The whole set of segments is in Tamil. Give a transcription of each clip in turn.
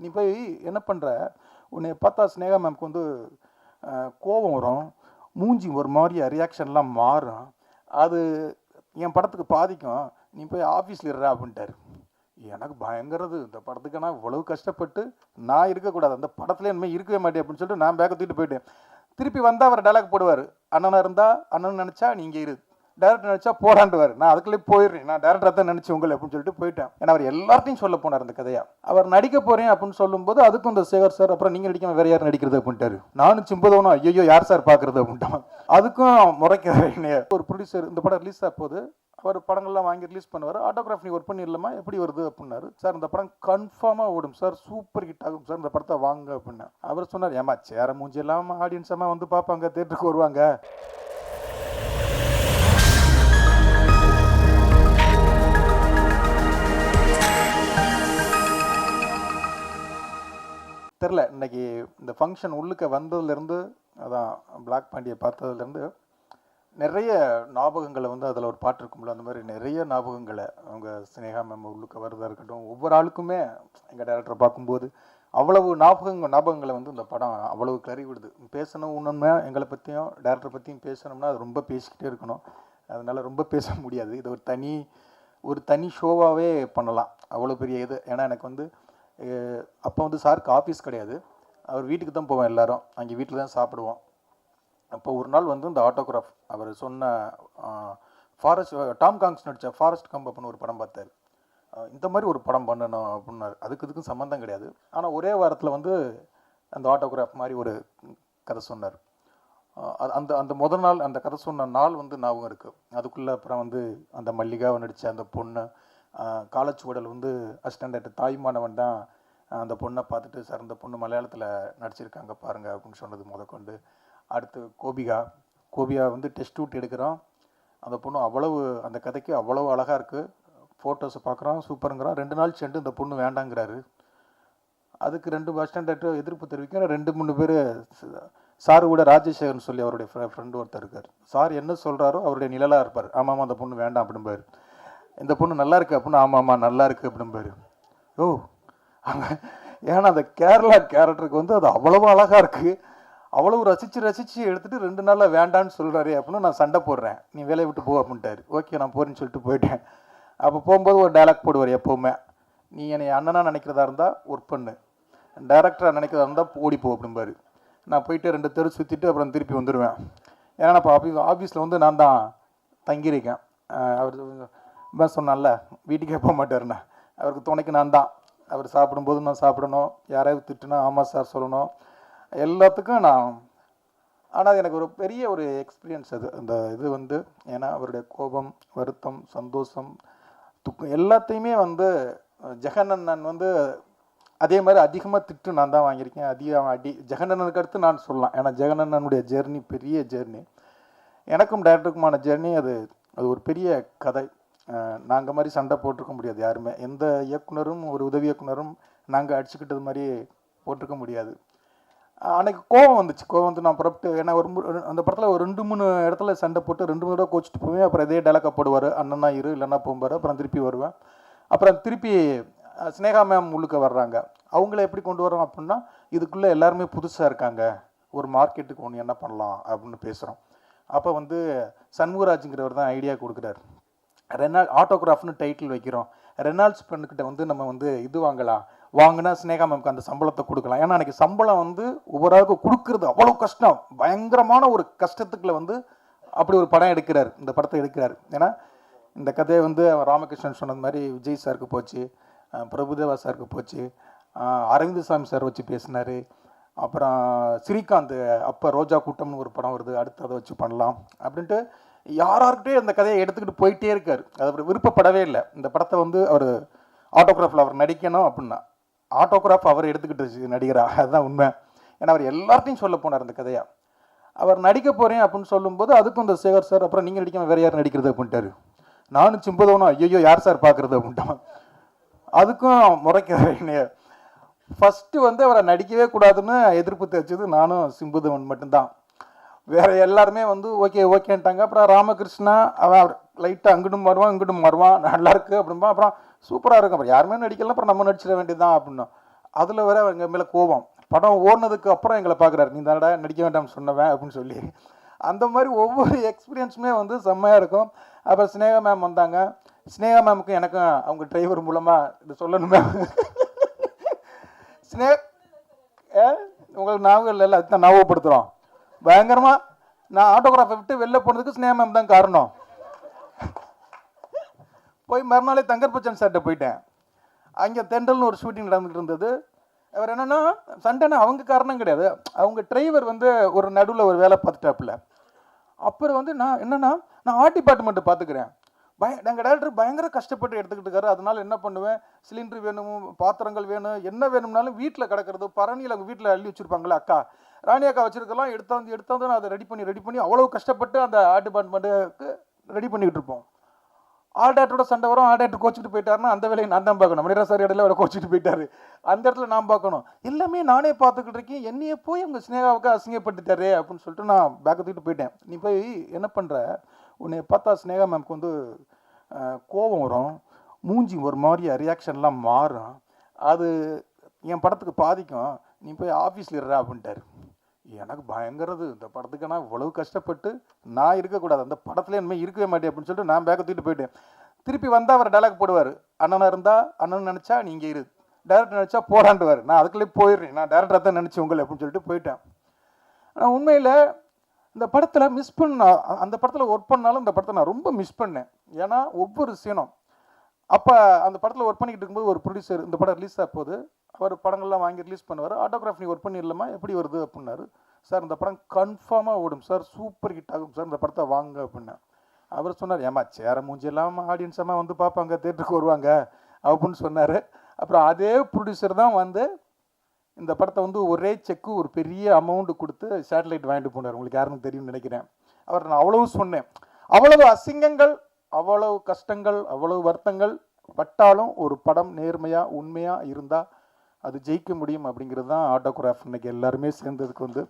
நீ போய் என்ன பண்ணுற உன்னை பார்த்தா ஸ்னேகா மேம்க்கு வந்து கோபம் வரும். மூஞ்சி ஒரு மாதிரி ரியாக்ஷன்லாம் மாறும். அது என் படத்துக்கு பாதிக்கும். நீ போய் ஆஃபீஸில் இருற அப்படின்ட்டார். எனக்கு பயங்கரது. இந்த படத்துக்கு நான் இவ்வளவு கஷ்டப்பட்டு நான் இருக்கக்கூடாது. அந்த படத்துல இனிமேல் இருக்கவே மாட்டேன் அப்படின்னு சொல்லிட்டு நான் பேக்க தூக்கிட்டு போயிட்டேன். திருப்பி வந்தால் அவர் டைலாக் போடுவார். அண்ணனாக இருந்தால் அண்ணன் நினச்சா நீங்கள் இரு. டேரக்டர் நினச்சா போடாண்டுவார். நான் அதுக்குள்ளே போயிடுறேன். நான் டேரக்டர் தான் நினச்சி உங்களை அப்படின்னு சொல்லிட்டு போயிட்டேன். ஏன்னா அவர் எல்லார்ட்டையும் சொல்ல போனார் அந்த கதையா. அவர் நடிக்க போகிறேன் அப்படின்னு சொல்லும்போது அதுக்கும் இந்த சேகர் சார் அப்புறம் நீங்கள் நடிக்காம வேற யார் நடிக்கிறது? அப்படின்ட்டாரு. நானும் சிம்பதவனும் ஐயோ யார் சார் பார்க்குறது? அப்படின்ட்டான். அதுக்கும் முறைக்கிறார் ஒரு ப்ரொடியூசர் இந்த படம் ரிலீஸ் ஆக போது அவர் படங்கள்லாம் வாங்கி ரிலீஸ் பண்ணுவார். ஆட்டோகிராஃப் நீ ஒர்க் பண்ணிடலாமா? எப்படி வருது? அப்படின்னாரு. சார் இந்த படம் கன்ஃபார்மாக ஓடும். சார் சூப்பர் ஹிட் ஆகும். சார் இந்த படத்தை வாங்க அப்படின்னா அவர் சொன்னார் ஏமா சேர மூஞ்சி இல்லாமல் ஆடியன்ஸ் வந்து பார்ப்பாங்க தேட்டருக்கு வருவாங்க. இன்னைக்கு இந்த ஃபங்க்ஷன் உள்ளுக்க வந்ததுலேருந்து அதான் பிளாக் பாண்டியை பார்த்ததுலேருந்து நிறைய ஞாபகங்களை வந்து அதில் ஒரு பாட்டு இருக்கும்ல அந்த மாதிரி நிறைய ஞாபகங்களை அவங்க சினேகா மேம் உள்ளுக்க வரதா இருக்கட்டும் ஒவ்வொரு ஆளுக்குமே எங்கள் டேரக்டரை பார்க்கும்போது அவ்வளவு ஞாபகங்கள் ஞாபகங்களை வந்து இந்த படம் அவ்வளவு கறி விடுது பேசணும் உண்மை எங்களை பற்றியும் டேரக்டரை பற்றியும் பேசணும்னா அது ரொம்ப பேசிக்கிட்டே இருக்கணும். அதனால் ரொம்ப பேச முடியாது. இது ஒரு தனி ஒரு தனி ஷோவாகவே பண்ணலாம். அவ்வளோ பெரிய இது. ஏன்னா எனக்கு வந்து அப்போ வந்து சாருக்கு ஆஃபீஸ் கிடையாது. அவர் வீட்டுக்கு தான் போவோம் எல்லாரும். அங்கே வீட்டில் தான் சாப்பிடுவோம். அப்போ ஒரு நாள் வந்து இந்த ஆட்டோகிராஃப் அவர் சொன்ன ஃபாரஸ்ட் டாம் காங்ஸ் நடித்த ஃபாரஸ்ட் கம்ப் அப்படின்னு ஒரு படம் பார்த்தாரு. இந்த மாதிரி ஒரு படம் பண்ணணும் அப்படின்னாரு. அதுக்கு இதுக்கும் சம்மந்தம் கிடையாது. ஆனால் ஒரே வாரத்தில் வந்து அந்த ஆட்டோகிராஃப் மாதிரி ஒரு கதை சொன்னார். அது- அந்த அந்த முதல் நாள் அந்த கதை சொன்ன நாள் வந்து ஞாபகம் இருக்குது அதுக்குள்ளே அப்புறம் வந்து அந்த மல்லிகாவை நடித்த அந்த பொண்ணு காலச்சுவடல் வந்து அசிஸ்டண்ட் தாய்மானவன் தான் அந்த பொண்ணை பார்த்துட்டு சார் அந்த பொண்ணு மலையாளத்தில் நடிச்சிருக்காங்க பாருங்கள் அப்படின்னு சொன்னது முதற்கொண்டு. அடுத்து கோபிகா. கோபியா வந்து டெஸ்ட் அவுட் எடுக்கிறோம் அந்த பொண்ணு அவ்வளவு அந்த கதைக்கு அவ்வளவு அழகாக இருக்குது ஃபோட்டோஸை பார்க்குறோம் சூப்பருங்கிறான் ரெண்டு நாள் சென்று இந்த பொண்ணு வேண்டாங்கிறாரு. அதுக்கு ரெண்டு பஸ் ஸ்டாண்டர்ட்டு எதிர்ப்பு தெரிவிக்கிறோம் ரெண்டு மூணு பேர் சார் கூட ராஜசேகர்னு சொல்லி அவருடைய ஃப்ரெண்டு ஒருத்தர் இருக்கார். சார் என்ன சொல்கிறாரோ அவருடைய நிழலாக இருப்பார். ஆமாம் அந்த பொண்ணு வேண்டாம் அப்படிம்பாரு. இந்த பொண்ணு நல்லா இருக்கு அப்படின்னு ஆமாம் ஆமாம் நல்லா இருக்கு அப்படின்பாரு ஓ அங்க ஏன்னா அந்த கேரளா கேரக்டருக்கு வந்து அது அவ்வளவு அழகாக இருக்குது அவ்வளவு ரசித்து ரசித்து எடுத்துகிட்டு ரெண்டு நாளில் வேண்டான்னு சொல்கிறாரு அப்படின்னு நான் சண்டை போடுறேன். நீ வேலையை விட்டு போ அப்படின்ட்டாரு. ஓகே நான் போறேன்னு சொல்லிட்டு போயிட்டேன். அப்போ போகும்போது ஒரு டைலாக் போடுவார் எப்போவுமே. நீ என்னை அண்ணனாக நினைக்கிறதா இருந்தால் ஒர்க் பண்ணு. டேரக்டராக நினைக்கிறதா இருந்தால் ஓடி போ அப்படிம்பாரு நான் போயிட்டு ரெண்டு தெரு சுற்றிட்டு அப்புறம் திருப்பி வந்துடுவேன் ஏன்னா இப்போ ஆஃபீஸ் ஆஃபீஸில் வந்து நான் தான் தங்கியிருக்கேன். அவர் இப்போ சொன்னான்ல வீட்டுக்கே போக மாட்டாருண்ணா. அவருக்கு துணைக்கு நான் தான். அவர் சாப்பிடும்போது நான் சாப்பிடணும். யாராவது திட்டுனா ஆமாம் சார் சொல்லணும். எல்லாத்துக்கும் நான். ஆனால் அது எனக்கு ஒரு பெரிய ஒரு எக்ஸ்பீரியன்ஸ் அது. அந்த இது வந்து ஏன்னா அவருடைய கோபம் வருத்தம் சந்தோஷம் துக்கம் எல்லாத்தையுமே வந்து ஜெகனண்ணன் வந்து அதே மாதிரி அதிகமாக திட்டு நான் தான் வாங்கியிருக்கேன். அதிகம் அடி ஜெகனண்ணனுக்கு அடுத்து நான் சொல்லலாம். ஏன்னா ஜெகனண்ணனுடைய ஜேர்னி பெரிய ஜேர்னி எனக்கும் டேரக்டருக்குமான ஜேர்னி அது அது ஒரு பெரிய கதை. நாங்கள் மாதிரி சண்டை போட்டிருக்க முடியாது யாருமே. எந்த இயக்குனரும் ஒரு உதவி இயக்குனரும் நாங்கள் அடிச்சுக்கிட்டது மாதிரி போட்டிருக்க முடியாது. அன்றைக்கி அன்னைக்கு கோவம் வந்துச்சு. கோவம் வந்து நான் புறப்பட்டு ஏன்னா ஒரு அந்த படத்தில் ஒரு ரெண்டு மூணு இடத்துல சண்டை போட்டு ரெண்டு மூணு தடவை கோச்சிட்டு போவேன். அப்புறம் இதே டைலாக்கா போடுவார். அண்ணனா இரு இல்லைன்னா போகும்பார் அப்புறம் திருப்பி வருவேன். அப்புறம் திருப்பி ஸ்னேகா சினேகா மேம் உள்ளுக்க வர்றாங்க. அவங்கள எப்படி கொண்டு வரோம் அப்படின்னா இதுக்குள்ளே எல்லாருமே புதுசாக இருக்காங்க. ஒரு மார்க்கெட்டுக்கு ஒன்று என்ன பண்ணலாம்? அப்படின்னு பேசுகிறோம் அப்போ வந்து சண்முகராஜுங்கிறவர் தான் ஐடியா கொடுக்குறாரு. ரெனால் ஆட்டோகிராஃப்னு டைட்டில் வைக்கிறோம். ரெனால்ட்ஸ் பெண்ணுக்கிட்ட வந்து நம்ம வந்து இது வாங்கலாம். வாங்கினா ஸ்னேகா மேம்க்கு அந்த சம்பளத்தை கொடுக்கலாம். ஏன்னா அன்றைக்கி சம்பளம் வந்து ஒவ்வொரு கொடுக்கறது அவ்வளோ கஷ்டம். பயங்கரமான ஒரு கஷ்டத்துக்குள்ள வந்து அப்படி ஒரு படம் எடுக்கிறார். இந்த படத்தை எடுக்கிறார். ஏன்னா இந்த கதையை வந்து ராமகிருஷ்ணன் சொன்னது மாதிரி விஜய் சாருக்கு போச்சு பிரபுதேவா சாருக்கு போச்சு அரவிந்தசாமி சாமி சார் வச்சு பேசினார். அப்புறம் ஸ்ரீகாந்த் அப்போ ரோஜா கூட்டம்னு ஒரு படம் வருது. அடுத்து அதை வச்சு பண்ணலாம். அப்படின்ட்டு யாரார்கிட்டே அந்த கதையை எடுத்துக்கிட்டு போயிட்டே இருக்கார். அது அவர் விருப்பப்படவே இல்லை. இந்த படத்தை வந்து அவர் ஆட்டோகிராஃபில் அவர் நடிக்கணும் அப்படின்னா ஆட்டோகிராஃப் அவர் எடுத்துக்கிட்டு நடிகரா? அதுதான் உண்மை. ஏன்னா அவர் எல்லார்ட்டையும் சொல்ல போனார் அந்த கதையை. அவர் நடிக்க போகிறேன் அப்படின்னு சொல்லும்போது அதுக்கும் இந்த சேகர் சார் அப்புறம் நீங்கள் நடிக்காம வேற யார் நடிக்கிறது அப்படின்ட்டாரு. நானும் சிம்பதவனும் ஐயோ யார் சார் பார்க்குறது அப்படின்ட்டான். அதுக்கும் முறைக்கிறார் ஃபஸ்ட்டு வந்து அவரை நடிக்கவே கூடாதுன்னு எதிர்ப்பு தெரிச்சது நானும் சிம்புதவன் மட்டும்தான். வேற எல்லாருமே வந்து ஓகே ஓகேன்ட்டாங்க. அப்புறம் ராமகிருஷ்ணா அவன் லைட்டாக அங்கிட்டும் வருவான் இங்கிட்டும் வருவான் நல்லா இருக்கு அப்படின்பா அப்புறம் சூப்பராக இருக்கும். அப்புறம் யாருமே நடிக்கலாம் அப்புறம் நம்ம நடிச்சிட வேண்டியதுதான் அப்படின்னோம் அதில் வர எங்கள் மேலே கோபம். படம் ஓடினதுக்கு அப்புறம் எங்களை பார்க்குறாரு நீ தானடா நடிக்க வேண்டாம்னு சொன்னவன் அப்படின்னு சொல்லி. அந்த மாதிரி ஒவ்வொரு எக்ஸ்பீரியன்ஸுமே வந்து செம்மையாக இருக்கும். அப்புறம் ஸ்னேகா மேம் வந்தாங்க. ஸ்னேகா மேமுக்கும் எனக்கும் அவங்க டிரைவர் மூலமாக இது சொல்லணுமே ஸ்னே ஏ? உங்களுக்கு ஞாபகம் இல்லைல்ல? அதுதான் ஞாபகப்படுத்துகிறோம் பயங்கரமாக நான் ஆட்டோகிராஃபை விட்டு வெளில போனதுக்கு ஸ்னேகா மேம் தான் காரணம். போய் மறுநாளே தங்கர் பச்சன் சார்கிட்ட போயிட்டேன். அங்கே தென்றல்னு ஒரு ஷூட்டிங் நடந்துகிட்டு இருந்தது. அவர் என்னென்னா சண்டைனா அவங்க காரணம் கிடையாது. அவங்க டிரைவர் வந்து ஒரு நடுவில் ஒரு வேலை பார்த்துட்டாப்புல. அப்புறம் வந்து நான் என்னென்னா நான் ஆர்ட் டிபார்ட்மெண்ட்டை பார்த்துக்கிறேன் பய எங்கள் டேரக்டர் பயங்கர கஷ்டப்பட்டு எடுத்துக்கிட்டு இருக்காரு. அதனால என்ன பண்ணுவேன்? சிலிண்டர் வேணும் பாத்திரங்கள் வேணும் என்ன வேணும்னாலும் வீட்டில் கிடக்கிறது பரணியில் அவங்க வீட்டில் அள்ளி வச்சுருப்பாங்களே அக்கா. ராணி அக்கா வச்சுருக்கலாம் எடுத்தாந்து எடுத்தாந்து நான் அதை ரெடி பண்ணி ரெடி பண்ணி அவ்வளோ கஷ்டப்பட்டு அந்த ஆர்ட் டிபார்ட்மெண்ட்டுக்கு ரெடி பண்ணிக்கிட்டு இருப்போம். ஆர்டேட்டரோட சண்டை வரும். ஆர்டேட்டர் கோச்சிட்டு போயிட்டாருன்னா அந்த வேலையை நான் தான் பார்க்கணும். மணிரா சார் இடையில அவரை கோச்சிட்டு போயிட்டாரு. அந்த இடத்துல நான் பார்க்கணும். எல்லாமே நானே பார்த்துக்கிட்டு இருக்கேன். என்னையே போய் உங்கள் ஸ்னேகாவுக்கு அசிங்கப்பட்டுட்டாரு அப்படின்னு சொல்லிட்டு நான் பேக்கத்துக்கிட்டு போயிட்டேன். நீ போய் என்ன பண்ணுற உன்னை பார்த்தா ஸ்னேகா மேம்க்கு வந்து கோபம் வரும். மூஞ்சி ஒரு மாதிரியா ரியாக்ஷன்லாம் மாறும். அது என் படத்துக்கு பாதிக்கும். நீ போய் ஆஃபீஸில் இருற அப்படின்ட்டாரு. எனக்கு பயங்கரது. இந்த படத்துக்கு நான் இவ்வளவு கஷ்டப்பட்டு நான் இருக்கக்கூடாது. அந்த படத்துல இனிமேல் இருக்கவே மாட்டேன் அப்படின்னு சொல்லிட்டு நான் பேக்கை தூக்கிட்டு போயிட்டேன். திருப்பி வந்தால் அவர் டைலாக் போடுவார். அண்ணனாக இருந்தால் அண்ணன் நினச்சா நீங்கள் இரு. டேரக்டர் நினச்சா போடாண்டுவார் நான் அதுக்குள்ளே போயிடுறேன். நான் டேரக்டரை தான் நினச்சி உங்களை அப்படின்னு சொல்லிட்டு போயிட்டேன். ஆனால் உண்மையில் இந்த படத்தில் மிஸ் பண்ண அந்த படத்தில் ஒர்க் பண்ணாலும் இந்த படத்தை நான் ரொம்ப மிஸ் பண்ணேன். ஏன்னா ஒவ்வொரு சீனும் அப்போ அந்த படத்தில் ஒர்க் பண்ணிக்கிட்டு இருக்கும்போது ஒரு ப்ரொடியூசர் இந்த படம் ரிலீஸ் ஆக போது அவர் படங்கள்லாம் வாங்கி ரிலீஸ் பண்ணுவார். ஆட்டோகிராஃப் நீ ஒர்க் பண்ணிடலாமா? எப்படி வருது அப்படின்னாரு. சார் இந்த படம் கன்ஃபார்மாக ஓடும். சார் சூப்பர் ஹிட் ஆகும். சார் இந்த படத்தை வாங்க அப்படின்னேன் அவர் சொன்னார் ஏமா சேர மூஞ்சி இல்லாமல் ஆடியன்ஸ் வந்து பார்ப்பாங்க தேட்டருக்கு வருவாங்க அப்படின்னு சொன்னார். அப்புறம் அதே ப்ரொடியூசர் தான் வந்து இந்த படத்தை வந்து ஒரே செக்கு ஒரு பெரிய அமௌண்ட் கொடுத்து சேட்டலைட் வாங்கிட்டு போனார். உங்களுக்கு யாருன்னு தெரியும்னு நினைக்கிறேன். அவர் நான் அவ்வளவு சொன்னேன். அவ்வளவு அசிங்கங்கள் அவ்வளவு கஷ்டங்கள் அவ்வளவு வருத்தங்கள் பட்டாலும் ஒரு படம் நேர்மையாக உண்மையாக இருந்தால் அது ஜெயிக்க முடியும் அப்படிங்கிறது தான் ஆட்டோகிராஃப் இன்னைக்கு எல்லாருமே சேர்ந்ததுக்கு வந்து.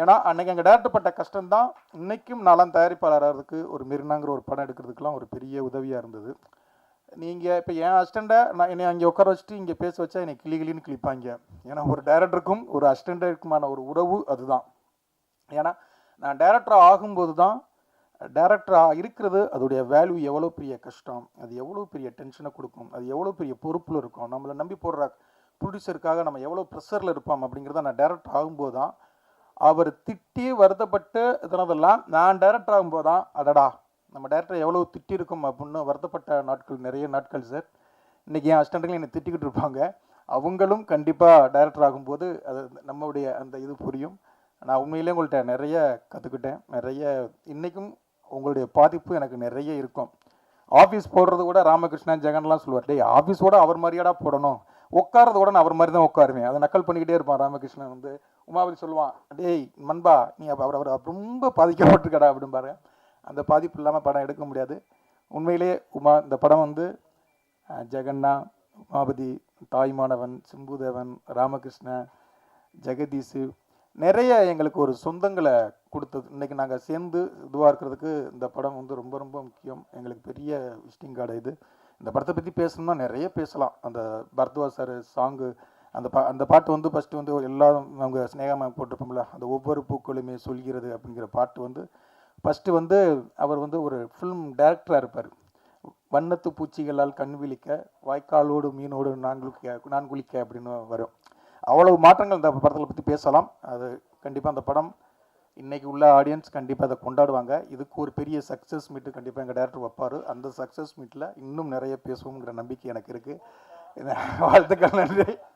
ஏன்னா அன்னைக்கு அங்கே டேரக்டர் பட்ட கஷ்டம்தான். இன்னைக்கும் நாலாம் தயாரிப்பாளராகிறதுக்கு ஒரு மெரினாங்கிற ஒரு படம் எடுக்கிறதுக்கெலாம் ஒரு பெரிய உதவியாக இருந்தது. நீங்கள் இப்போ என் அசிஸ்டண்ட்டை நான் என்னை அங்கே உட்கார வச்சுட்டு இங்கே பேச வச்சா என்னை கிளி கிளின்னு கிளிப்பாங்க ஏன்னா ஒரு டைரக்டருக்கும் ஒரு அசிஸ்டண்ட்டுக்குமான ஒரு உறவு அதுதான். ஏன்னா நான் டைரக்டர் ஆகும்போது தான் டைரக்டராக இருக்கிறது அதோடைய வேல்யூ எவ்வளோ பெரிய கஷ்டம் அது எவ்வளோ பெரிய டென்ஷனை கொடுக்கும் அது எவ்வளோ பெரிய பொறுப்பில் இருக்கும் நம்மளை நம்பி போடுற ப்ரொடியூசருக்காக நம்ம எவ்வளோ ப்ரெஷரில் இருப்போம் அப்படிங்கிறத நான் டைரக்டர் ஆகும்போது தான் அவர் திட்டி வருத்தப்பட்டு இதனதெல்லாம் நான் டைரக்டர் ஆகும்போது தான் அடடா நம்ம டேரக்டர் எவ்வளோ திட்டி இருக்கும் அப்படின்னு வருத்தப்பட்ட நாட்கள் நிறைய நாட்கள் சார் இன்றைக்கி என் அஸ்டண்ட்டுகள் என்னை திட்டிக்கிட்டு இருப்பாங்க. அவங்களும் கண்டிப்பாக டைரக்டர் ஆகும்போது அது நம்மளுடைய அந்த இது புரியும். நான் உண்மையிலே உங்கள்கிட்ட நிறைய கற்றுக்கிட்டேன் நிறைய இன்றைக்கும் உங்களுடைய பாதிப்பு எனக்கு நிறைய இருக்கும். ஆஃபீஸ் போடுறது கூட ராமகிருஷ்ணன் ஜெகன்லாம் சொல்லுவார் டே ஆஃபீஸோட அவர் மாதிரியாடா போடணும். உட்காரது கூட நான் அவர் மாதிரி தான் உட்காருவேன். அதை நக்கல் பண்ணிக்கிட்டே இருப்பான் ராமகிருஷ்ணன் வந்து. உமாபதி சொல்லுவான் டேய் மண்பா நீ அவர் அவர் ரொம்ப பாதிக்கப்பட்டிருக்கடா அப்படிம்பாரு. அந்த பாதிப்பு இல்லாமல் படம் எடுக்க முடியாது. உண்மையிலேயே உமா இந்த படம் வந்து ஜெகன்னா உமாபதி தாய்மானவன் சிம்புதேவன் ராமகிருஷ்ணன் ஜெகதீஷு நிறைய எங்களுக்கு ஒரு சொந்தங்களை கொடுத்தது. இன்றைக்கி நாங்கள் சேர்ந்து இதுவாக இருக்கிறதுக்கு இந்த படம் வந்து ரொம்ப ரொம்ப முக்கியம். எங்களுக்கு பெரிய விசிட்டிங் கார்டு இது. இந்த படத்தை பற்றி பேசணும்னா நிறைய பேசலாம். அந்த பரத்வாஜ் சார் சாங்கு அந்த பா அந்த பாட்டு வந்து ஃபஸ்ட்டு வந்து எல்லாரும் அவங்க ஸ்னேகமாக போட்டிருப்போம்ல அந்த ஒவ்வொரு பூக்களுமே சொல்கிறது அப்படிங்கிற பாட்டு வந்து ஃபஸ்ட்டு வந்து அவர் வந்து ஒரு ஃபிலிம் டைரக்டராக இருப்பார். வண்ணத்து பூச்சிகளால் கண் விழிக்க வாய்க்காலோடு மீனோடு நான் குளிக்க நான் குளிக்க அப்படின்னு வரும். அவ்வளவு மாற்றங்கள் இந்த படத்தில் பற்றி பேசலாம். அது கண்டிப்பாக அந்த படம் இன்றைக்கி உள்ள ஆடியன்ஸ் கண்டிப்பாக அதை கொண்டாடுவாங்க. இதுக்கு ஒரு பெரிய சக்ஸஸ் மீட்டு கண்டிப்பாக எங்கள் டேரக்டர் வைப்பார். அந்த சக்ஸஸ் மீட்டில் இன்னும் நிறைய பேசுவோங்கிற நம்பிக்கை எனக்கு இருக்குது வாழ்த்துக்கள் நன்றி.